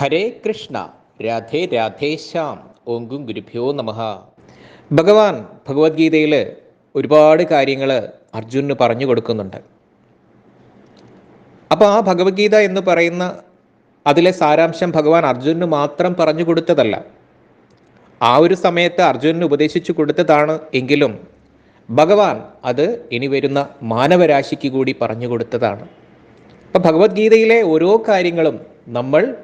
ഹരേ കൃഷ്ണ രാധേ രാധേശ്യാം ഓങ്കും ഗുരുഭ്യോ നമ. ഭഗവാൻ ഭഗവത്ഗീതയിൽ ഒരുപാട് കാര്യങ്ങൾ അർജുനന് പറഞ്ഞു കൊടുക്കുന്നുണ്ട്. അപ്പോൾ ആ ഭഗവത്ഗീത എന്ന് പറയുന്ന അതിലെ സാരാംശം ഭഗവാൻ അർജുനന് മാത്രം പറഞ്ഞു കൊടുത്തതല്ല. ആ ഒരു സമയത്ത് അർജുനന് ഉപദേശിച്ചു കൊടുത്തതാണ് എങ്കിലും ഭഗവാൻ അത് ഇനി വരുന്ന മാനവരാശിക്ക് കൂടി പറഞ്ഞു കൊടുത്തതാണ്. അപ്പം ഭഗവത്ഗീതയിലെ ഓരോ കാര്യങ്ങളും നമ്മൾ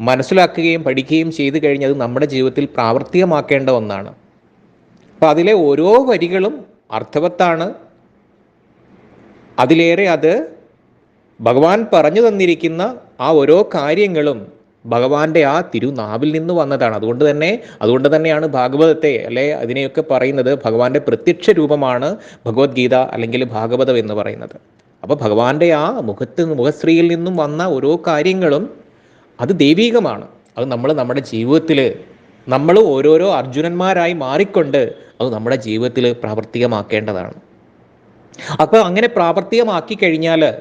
മനസ്സിലാക്കുകയും പഠിക്കുകയും ചെയ്തു കഴിഞ്ഞാൽ അത് നമ്മുടെ ജീവിതത്തിൽ പ്രാവർത്തികമാക്കേണ്ട ഒന്നാണ്. അപ്പം അതിലെ ഓരോ വരികളും അർത്ഥവത്താണ്. അതിലേറെ അത് ഭഗവാൻ പറഞ്ഞു തന്നിരിക്കുന്ന ആ ഓരോ കാര്യങ്ങളും ഭഗവാന്റെ ആ തിരുനാവിൽ നിന്ന് വന്നതാണ്. അതുകൊണ്ട് തന്നെ അതുകൊണ്ട് തന്നെയാണ് ഭാഗവതത്തെ അല്ലെ അതിനെയൊക്കെ പറയുന്നത് ഭഗവാന്റെ പ്രത്യക്ഷ രൂപമാണ് ഭഗവത്ഗീത അല്ലെങ്കിൽ ഭാഗവതം എന്ന് പറയുന്നത്. അപ്പോൾ ഭഗവാന്റെ ആ മുഖത്ത് മുഖശ്രീയിൽ നിന്നും വന്ന ഓരോ കാര്യങ്ങളും അത് ദൈവീകമാണ്. അത് നമ്മൾ നമ്മുടെ ജീവിതത്തിൽ നമ്മൾ ഓരോരോ അർജുനന്മാരായി മാറിക്കൊണ്ട് അത് നമ്മുടെ ജീവിതത്തിൽ പ്രാവർത്തികമാക്കേണ്ടതാണ്. അപ്പോൾ അങ്ങനെ പ്രാവർത്തികമാക്കി കഴിഞ്ഞാൽ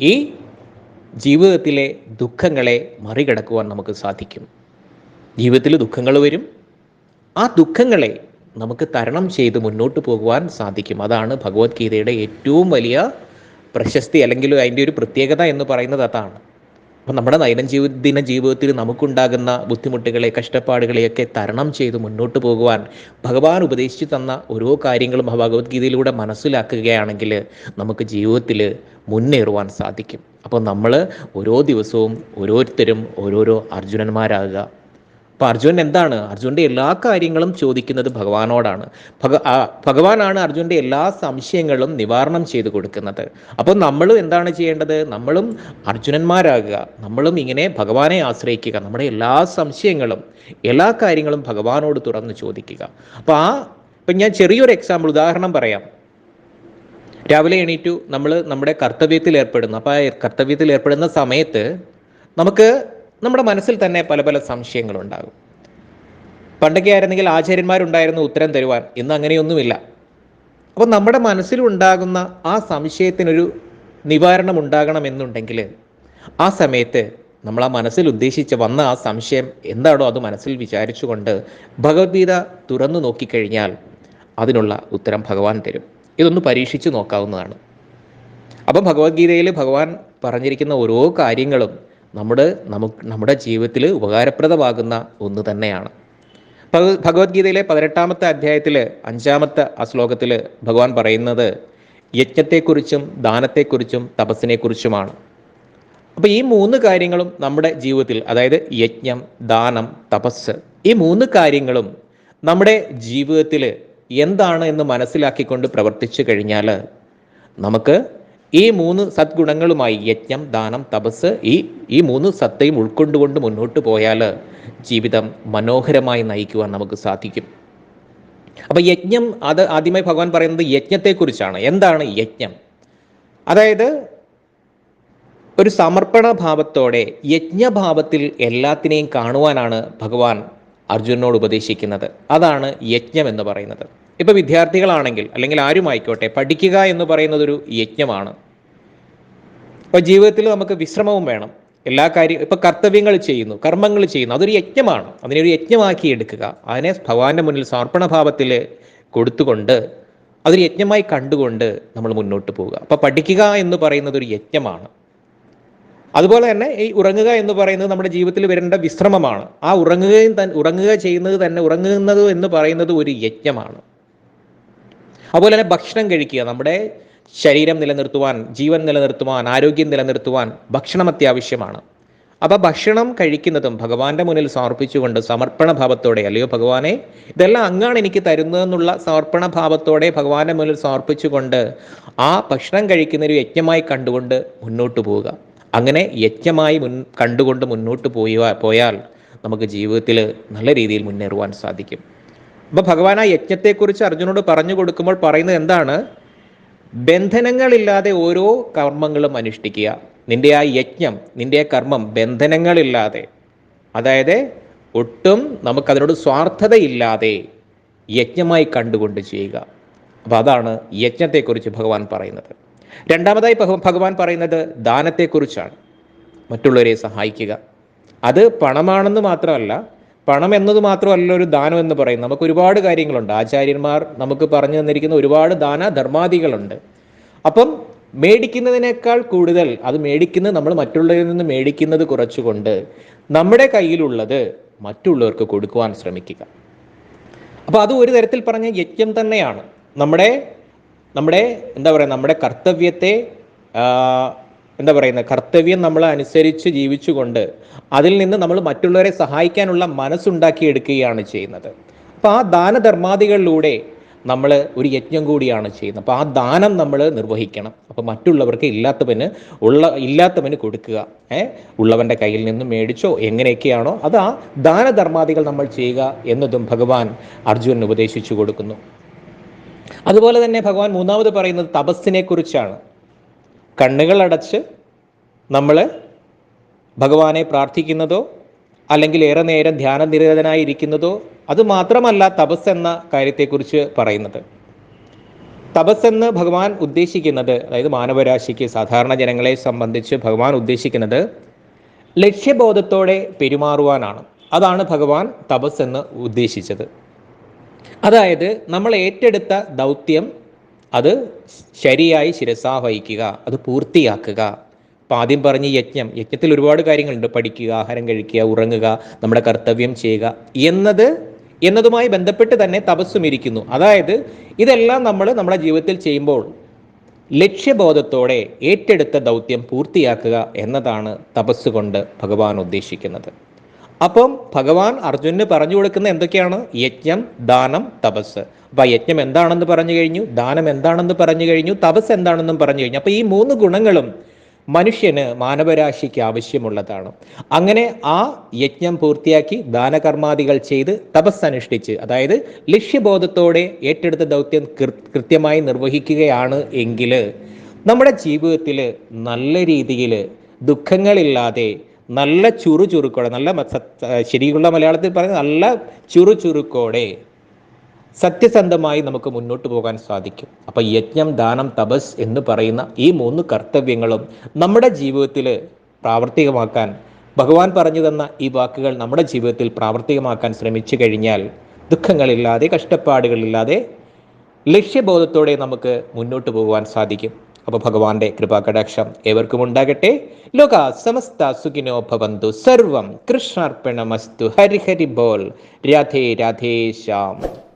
ഈ ജീവിതത്തിലെ ദുഃഖങ്ങളെ മറികടക്കുവാൻ നമുക്ക് സാധിക്കും. ജീവിതത്തിൽ ദുഃഖങ്ങൾ വരും. ആ ദുഃഖങ്ങളെ നമുക്ക് തരണം ചെയ്ത് മുന്നോട്ട് പോകുവാൻ സാധിക്കും. അതാണ് ഭഗവത്ഗീതയുടെ ഏറ്റവും വലിയ പ്രശസ്തി അല്ലെങ്കിൽ അതിന്റെ ഒരു പ്രത്യേകത എന്ന് പറയുന്നത് അതാണ്. അപ്പം നമ്മുടെ ദൈനംദിന ജീവിതത്തിൽ നമുക്കുണ്ടാകുന്ന ബുദ്ധിമുട്ടുകളെ കഷ്ടപ്പാടുകളെയൊക്കെ തരണം ചെയ്ത് മുന്നോട്ട് പോകുവാൻ ഭഗവാൻ ഉപദേശിച്ചു തന്ന ഓരോ കാര്യങ്ങളും ഭഗവത്ഗീതയിലൂടെ മനസ്സിലാക്കുകയാണെങ്കിൽ നമുക്ക് ജീവിതത്തിൽ മുന്നേറുവാൻ സാധിക്കും. അപ്പോൾ നമ്മൾ ഓരോ ദിവസവും ഓരോരുത്തരും ഓരോരോ അർജുനന്മാരാകുക അപ്പോൾ അർജുൻ എന്താണ്? അർജുന്റെ എല്ലാ കാര്യങ്ങളും ചോദിക്കുന്നത് ഭഗവാനോടാണ്. ഭഗ ഭഗവാനാണ് അർജുന്റെ എല്ലാ സംശയങ്ങളും നിവാരണം ചെയ്തു കൊടുക്കുന്നത്. അപ്പോൾ നമ്മളും എന്താണ് ചെയ്യേണ്ടത്? നമ്മളും അർജുനന്മാരാകുക. നമ്മളും ഇങ്ങനെ ഭഗവാനെ ആശ്രയിക്കുക. നമ്മുടെ എല്ലാ സംശയങ്ങളും എല്ലാ കാര്യങ്ങളും ഭഗവാനോട് തുറന്ന് ചോദിക്കുക. അപ്പോൾ ആ ഇപ്പം ഞാൻ ചെറിയൊരു എക്സാമ്പിൾ ഉദാഹരണം പറയാം. രാവിലെ എണീറ്റു നമ്മൾ നമ്മുടെ കർത്തവ്യത്തിൽ ഏർപ്പെടുന്നു. അപ്പോൾ ആ കർത്തവ്യത്തിൽ ഏർപ്പെടുന്ന സമയത്ത് നമുക്ക് നമ്മുടെ മനസ്സിൽ തന്നെ പല പല സംശയങ്ങളുണ്ടാകും. പണ്ടൊക്കെ ആയിരുന്നെങ്കിൽ ആചാര്യന്മാരുണ്ടായിരുന്നു ഉത്തരം തരുവാൻ ഇന്ന് അങ്ങനെയൊന്നുമില്ല. അപ്പോൾ നമ്മുടെ മനസ്സിലുണ്ടാകുന്ന ആ സംശയത്തിനൊരു നിവാരണം ഉണ്ടാകണമെന്നുണ്ടെങ്കിൽ ആ സമയത്ത് നമ്മൾ ആ മനസ്സിൽ ഉദ്ദേശിച്ച് വന്ന ആ സംശയം എന്താണോ അത് മനസ്സിൽ വിചാരിച്ചുകൊണ്ട് ഭഗവത്ഗീത തുറന്നു നോക്കിക്കഴിഞ്ഞാൽ അതിനുള്ള ഉത്തരം ഭഗവാൻ തരും. ഇതൊന്ന് പരീക്ഷിച്ച് നോക്കാവുന്നതാണ്. അപ്പം ഭഗവത്ഗീതയിൽ ഭഗവാൻ പറഞ്ഞിരിക്കുന്ന ഓരോ കാര്യങ്ങളും നമ്മുടെ നമുക്ക് നമ്മുടെ ജീവിതത്തിൽ ഉപകാരപ്രദമാകുന്ന ഒന്ന് തന്നെയാണ്. ഭഗവത്ഗീതയിലെ പതിനെട്ടാമത്തെ അധ്യായത്തിൽ അഞ്ചാമത്തെ ആ ശ്ലോകത്തിൽ ഭഗവാൻ പറയുന്നത് യജ്ഞത്തെക്കുറിച്ചും ദാനത്തെക്കുറിച്ചും തപസ്സിനെക്കുറിച്ചുമാണ്. അപ്പോൾ ഈ മൂന്ന് കാര്യങ്ങളും നമ്മുടെ ജീവിതത്തിൽ അതായത് യജ്ഞം ദാനം തപസ് ഈ മൂന്ന് കാര്യങ്ങളും നമ്മുടെ ജീവിതത്തിൽ എന്താണ് എന്ന് മനസ്സിലാക്കിക്കൊണ്ട് പ്രവർത്തിച്ചു കഴിഞ്ഞാൽ നമുക്ക് ഈ മൂന്ന് സദ്ഗുണങ്ങളുമായി യജ്ഞം ദാനം തപസ് ഈ ഈ മൂന്ന് സത്തയും ഉൾക്കൊണ്ടുകൊണ്ട് മുന്നോട്ട് പോയാൽ ജീവിതം മനോഹരമായി നയിക്കുവാൻ നമുക്ക് സാധിക്കും. അപ്പം യജ്ഞം അത് ആദ്യമായി ഭഗവാൻ പറയുന്നത് യജ്ഞത്തെക്കുറിച്ചാണ്. എന്താണ് യജ്ഞം? അതായത് ഒരു സമർപ്പണ ഭാവത്തോടെ യജ്ഞഭാവത്തിൽ എല്ലാത്തിനെയും കാണുവാനാണ് ഭഗവാൻ അർജുനനോട് ഉപദേശിക്കുന്നത്. അതാണ് യജ്ഞം എന്ന് പറയുന്നത്. ഇപ്പോൾ വിദ്യാർത്ഥികളാണെങ്കിൽ അല്ലെങ്കിൽ ആരുമായിക്കോട്ടെ പഠിക്കുക എന്ന് പറയുന്നത് ഒരു യജ്ഞമാണ്. ഇപ്പോൾ ജീവിതത്തിൽ നമുക്ക് വിശ്രമവും വേണം. എല്ലാ കാര്യം ഇപ്പോൾ കർത്തവ്യങ്ങൾ ചെയ്യുന്നു കർമ്മങ്ങൾ ചെയ്യുന്നു അതൊരു യജ്ഞമാണ്. അതിനെ ഒരു യജ്ഞമാക്കി എടുക്കുക അതിനെ ഭഗവാന്റെ മുന്നിൽ സമർപ്പണഭാവത്തിൽ കൊടുത്തുകൊണ്ട് അതൊരു യജ്ഞമായി കണ്ടുകൊണ്ട് നമ്മൾ മുന്നോട്ട് പോവുക. അപ്പോൾ പഠിക്കുക എന്ന് പറയുന്നത് ഒരു യജ്ഞമാണ്. അതുപോലെ തന്നെ ഈ ഉറങ്ങുക എന്ന് പറയുന്നത് നമ്മുടെ ജീവിതത്തിൽ വരേണ്ട വിശ്രമമാണ്. ആ ഉറങ്ങുകയും തന്നെ ഉറങ്ങുക ചെയ്യുന്നത് തന്നെ ഉറങ്ങുന്നത് എന്ന് പറയുന്നത് ഒരു യജ്ഞമാണ്. അതുപോലെ തന്നെ ഭക്ഷണം കഴിക്കുക. നമ്മുടെ ശരീരം നിലനിർത്തുവാൻ ജീവൻ നിലനിർത്തുവാൻ ആരോഗ്യം നിലനിർത്തുവാൻ ഭക്ഷണം അത്യാവശ്യമാണ്. അപ്പോൾ ഭക്ഷണം കഴിക്കുന്നതും ഭഗവാന്റെ മുന്നിൽ സമർപ്പിച്ചുകൊണ്ട് സമർപ്പണ ഭാവത്തോടെ അല്ലയോ ഭഗവാനെ ഇതെല്ലാം അങ്ങാണ് എനിക്ക് തരുന്നതെന്നുള്ള സമർപ്പണ ഭാവത്തോടെ ഭഗവാന്റെ മുന്നിൽ സമർപ്പിച്ചുകൊണ്ട് ആ ഭക്ഷണം കഴിക്കുന്ന ഒരു യജ്ഞമായി കണ്ടുകൊണ്ട് മുന്നോട്ട് പോവുക. അങ്ങനെ യജ്ഞമായി മുൻ കണ്ടുകൊണ്ട് മുന്നോട്ട് പോയി പോയാൽ നമുക്ക് ജീവിതത്തിൽ നല്ല രീതിയിൽ മുന്നേറുവാൻ സാധിക്കും. അപ്പോൾ ഭഗവാൻ ആ യജ്ഞത്തെക്കുറിച്ച് അർജുനോട് പറഞ്ഞു കൊടുക്കുമ്പോൾ പറയുന്നത് എന്താണ്? ബന്ധനങ്ങളില്ലാതെ ഓരോ കർമ്മങ്ങളും അനുഷ്ഠിക്കുക. നിന്റെ ആ യജ്ഞം നിന്റെ ആ കർമ്മം ബന്ധനങ്ങളില്ലാതെ. അതായത് ഒട്ടും നമുക്കതിനോട് സ്വാർത്ഥതയില്ലാതെ യജ്ഞമായി കണ്ടുകൊണ്ട് ചെയ്യുക. അപ്പോൾ അതാണ് യജ്ഞത്തെക്കുറിച്ച് ഭഗവാൻ പറയുന്നത്. രണ്ടാമതായി ഭഗവാൻ പറയുന്നത് ദാനത്തെക്കുറിച്ചാണ്. മറ്റുള്ളവരെ സഹായിക്കുക. അത് പണമാണെന്ന് മാത്രമല്ല പണം എന്നത് മാത്രമല്ല ഒരു ദാനം എന്ന് പറയും നമുക്ക് ഒരുപാട് കാര്യങ്ങളുണ്ട്. ആചാര്യന്മാർ നമുക്ക് പറഞ്ഞു തന്നിരിക്കുന്ന ഒരുപാട് ദാന ധർമാദികളുണ്ട്. അപ്പം മേടിക്കുന്നതിനേക്കാൾ കൂടുതൽ അത് മേടിക്കുന്നത് നമ്മൾ മറ്റുള്ളവരിൽ നിന്ന് മേടിക്കുന്നത് കുറച്ചുകൊണ്ട് നമ്മുടെ കയ്യിലുള്ളത് മറ്റുള്ളവർക്ക് കൊടുക്കുവാൻ ശ്രമിക്കുക. അപ്പോൾ അത് ഒരു തരത്തിൽ പറഞ്ഞ യജ്ഞം തന്നെയാണ്. നമ്മുടെ നമ്മുടെ എന്താ പറയുക നമ്മുടെ കർത്തവ്യത്തെ എന്താ പറയുന്നത് കർത്തവ്യം നമ്മൾ അനുസരിച്ച് ജീവിച്ചുകൊണ്ട് അതിൽ നിന്ന് നമ്മൾ മറ്റുള്ളവരെ സഹായിക്കാനുള്ള മനസ്സുണ്ടാക്കിയെടുക്കുകയാണ് ചെയ്യുന്നത്. അപ്പോൾ ആ ദാനധർമാദികളിലൂടെ നമ്മൾ ഒരു യജ്ഞം കൂടിയാണ് ചെയ്യുന്നത്. അപ്പോൾ ആ ദാനം നമ്മൾ നിർവഹിക്കണം. അപ്പോൾ മറ്റുള്ളവർക്ക് ഇല്ലാത്തവന് ഉള്ള ഇല്ലാത്തവന് കൊടുക്കുക. ഏ? ഉള്ളവന്റെ കയ്യിൽ നിന്ന് മേടിച്ചോ എങ്ങനെയൊക്കെയാണോ. അത് ആ ദാനധർമാദികൾ നമ്മൾ ചെയ്യുക എന്നതും ഭഗവാൻ അർജുനന് ഉപദേശിച്ചു കൊടുക്കുന്നു. അതുപോലെ തന്നെ ഭഗവാൻ മൂന്നാമത് പറയുന്നത് തപസ്സിനെ കുറിച്ചാണ്. കണ്ണുകൾ അടച്ച് നമ്മൾ ഭഗവാനെ പ്രാർത്ഥിക്കുന്നതോ അല്ലെങ്കിൽ ഏറെ നേരം ധ്യാനനിരതനായിരിക്കുന്നതോ അത് മാത്രമല്ല തപസ് എന്ന കാര്യത്തെക്കുറിച്ച് പറയുന്നത്. തപസ് എന്ന് ഭഗവാൻ ഉദ്ദേശിക്കുന്നത് അതായത് മാനവരാശിക്ക് സാധാരണ ജനങ്ങളെ സംബന്ധിച്ച് ഭഗവാൻ ഉദ്ദേശിക്കുന്നത് ലക്ഷ്യബോധത്തോടെ പെരുമാറുവാനാണ്. അതാണ് ഭഗവാൻ തപസ് എന്ന് ഉദ്ദേശിച്ചത്. അതായത് നമ്മൾ ഏറ്റെടുത്ത ദൗത്യം അത് ശരിയായി ശിരസാ വഹിക്കുക അത് പൂർത്തിയാക്കുക. അപ്പം ആദ്യം പറഞ്ഞ യജ്ഞം യജ്ഞത്തിൽ ഒരുപാട് കാര്യങ്ങളുണ്ട്. പഠിക്കുക ആഹാരം കഴിക്കുക ഉറങ്ങുക നമ്മുടെ കർത്തവ്യം ചെയ്യുക. എന്നത് എന്നതുമായി ബന്ധപ്പെട്ട് തന്നെ തപസ്സും ഇരിക്കുന്നു. അതായത് ഇതെല്ലാം നമ്മൾ നമ്മുടെ ജീവിതത്തിൽ ചെയ്യുമ്പോൾ ലക്ഷ്യബോധത്തോടെ ഏറ്റെടുത്ത ദൗത്യം പൂർത്തിയാക്കുക എന്നതാണ് തപസ്സുകൊണ്ട് ഭഗവാൻ ഉദ്ദേശിക്കുന്നത്. അപ്പം ഭഗവാൻ അർജുനന് പറഞ്ഞു കൊടുക്കുന്ന എന്തൊക്കെയാണ്? യജ്ഞം ദാനം തപസ്. അപ്പൊ യജ്ഞം എന്താണെന്ന് പറഞ്ഞു കഴിഞ്ഞു? ദാനം എന്താണെന്ന് പറഞ്ഞു കഴിഞ്ഞു? തപസ് എന്താണെന്നും പറഞ്ഞു കഴിഞ്ഞു. അപ്പൊ ഈ മൂന്ന് ഗുണങ്ങളും മനുഷ്യന് മാനവരാശിക്ക് ആവശ്യമുള്ളതാണ്. അങ്ങനെ ആ യജ്ഞം പൂർത്തിയാക്കി ദാനകർമാദികൾ ചെയ്ത് തപസ് അനുഷ്ഠിച്ച് അതായത് ലക്ഷ്യബോധത്തോടെ ഏറ്റെടുത്ത ദൗത്യം കൃത്യമായി നിർവഹിക്കുകയാണ് എങ്കിൽ നമ്മുടെ ജീവിതത്തിൽ നല്ല രീതിയിൽ ദുഃഖങ്ങളില്ലാതെ നല്ല ചുറു ചുറുക്കോടെ നല്ല ശരിയുള്ള മലയാളത്തിൽ പറഞ്ഞ നല്ല ചുറു ചുറുക്കോടെ സത്യസന്ധമായി നമുക്ക് മുന്നോട്ട് പോകാൻ സാധിക്കും. അപ്പം യജ്ഞം ദാനം തപസ് എന്ന് പറയുന്ന ഈ മൂന്ന് കർത്തവ്യങ്ങളും നമ്മുടെ ജീവിതത്തിൽ പ്രാവർത്തികമാക്കാൻ ഭഗവാൻ പറഞ്ഞു തന്ന ഈ വാക്കുകൾ നമ്മുടെ ജീവിതത്തിൽ പ്രാവർത്തികമാക്കാൻ ശ്രമിച്ചു കഴിഞ്ഞാൽ ദുഃഖങ്ങളില്ലാതെ കഷ്ടപ്പാടുകളില്ലാതെ ലക്ഷ്യബോധത്തോടെ നമുക്ക് മുന്നോട്ട് പോകുവാൻ സാധിക്കും. അപ്പോൾ ഭഗവാന്റെ കൃപാകടാക്ഷം ഏവർക്കും ഉണ്ടാകട്ടെ ലോക സമസ്ത സുഖിനോ ഭവന്തു. സർവം കൃഷ്ണാർപ്പണമസ്തു. ഹരി ഹരി ബോൾ. രാധേ രാധേ ശ്യാം.